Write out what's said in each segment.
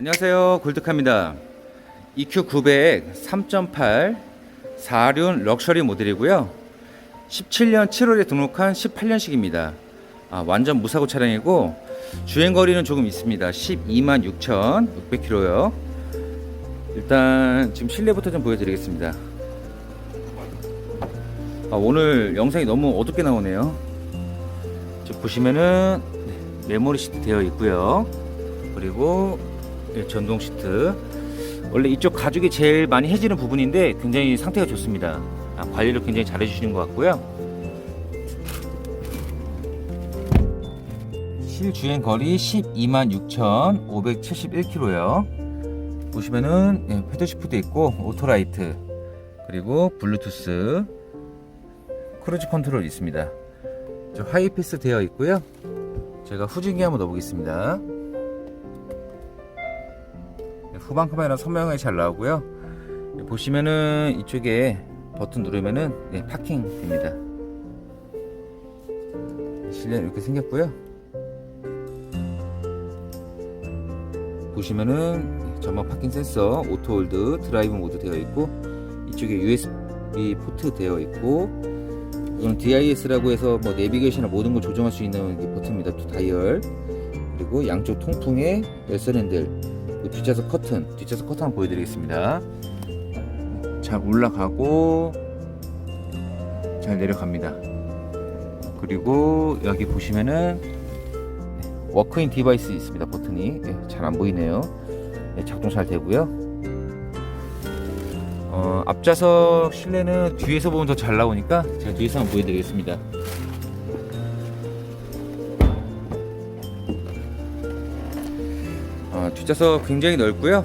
안녕하세요. 골드카입니다. EQ900 3.8 4륜 럭셔리 모델이고요. 17년 7월에 등록한 18년식입니다. 아, 완전 무사고 차량이고 주행 거리는 조금 있습니다. 12만 6,600km요. 일단 지금 실내부터 좀 보여드리겠습니다. 아, 오늘 영상이 너무 어둡게 나오네요. 보시면은 네, 메모리 시트 되어 있고요. 그리고 예, 전동 시트. 원래 이쪽 가죽이 제일 많이 해지는 부분인데 굉장히 상태가 좋습니다. 아, 관리를 굉장히 잘 해주시는 것 같고요. 실주행 거리 126,571km요. 보시면은 예, 패드 시프트 있고 오토라이트 그리고 블루투스 크루즈 컨트롤 있습니다. 저 하이패스 되어 있고요. 제가 후진기 한번 넣어보겠습니다 후방 카메라 선명하게 잘 나오고요. 보시면은 이쪽에 버튼 누르면은 네, 파킹 됩니다. 실내 이렇게 생겼고요. 보시면은 전방 파킹 센서, 오토 홀드, 드라이브 모드 되어 있고 이쪽에 USB 포트 되어 있고 이건 DIS라고 해서 뭐 내비게이션이나 모든 걸 조정할 수 있는 이 버튼입니다. 또 다이얼 그리고 양쪽 통풍에 열선 핸들 그 뒷좌석 커튼, 뒷좌석 커튼 한번 보여드리겠습니다. 잘 올라가고 잘 내려갑니다. 그리고 여기 보시면은 워크인 디바이스 있습니다. 버튼이 잘안 보이네요. 네, 작동 잘 되고요. 어, 앞좌석 실내는 뒤에서 보면 더 잘 나오니까 제가 뒤에서 한번 보여드리겠습니다. 어, 뒷좌석 굉장히 넓고요.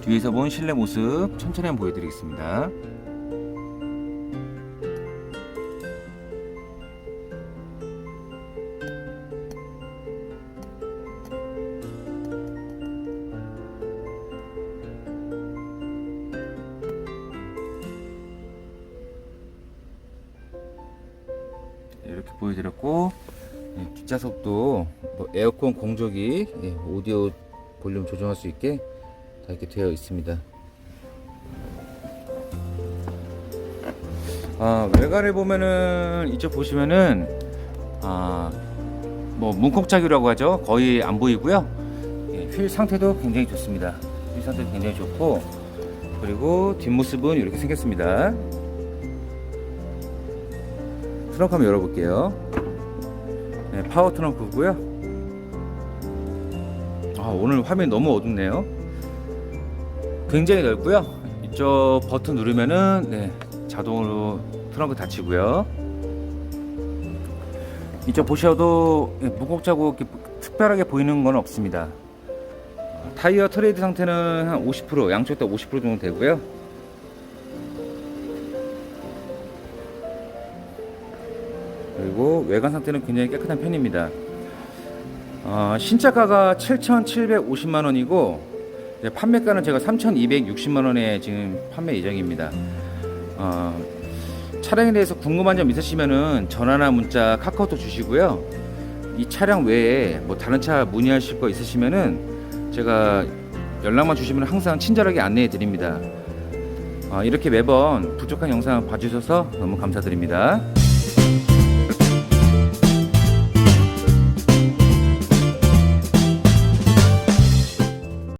뒤에서 본 실내 모습 천천히 한번 보여드리겠습니다. 이렇게 보여드렸고 예, 뒷좌석도 뭐 에어컨 공조기 예, 오디오 볼륨 조정할 수 있게 다 이렇게 되어 있습니다. 아, 외관을 보면은 이쪽 보시면은 아, 뭐 문콕자기라고 하죠. 거의 안 보이고요. 예, 휠 상태도 굉장히 좋습니다. 휠 상태도 굉장히 좋고 그리고 뒷모습은 이렇게 생겼습니다 트렁크 한번 열어볼게요. 네, 파워 트렁크고요. 아, 오늘 화면이 너무 어둡네요. 굉장히 넓고요. 이쪽 버튼 누르면은 네, 자동으로 트렁크 닫히고요. 이쪽 보셔도 네, 무곡 자국 이렇게 특별하게 보이는 건 없습니다. 타이어 트레이드 상태는 한 50% 양쪽 다 50% 정도 되고요. 그리고 외관 상태는 굉장히 깨끗한 편입니다. 어, 신차가가 7,750만 원이고 판매가는 제가 3,260만 원에 지금 판매 예정입니다. 어, 차량에 대해서 궁금한 점 있으시면은 전화나 문자 카카오톡 주시고요. 이 차량 외에 뭐 다른 차 문의하실 거 있으시면은 제가 연락만 주시면 항상 친절하게 안내해 드립니다. 어, 이렇게 매번 부족한 영상 봐주셔서 너무 감사드립니다.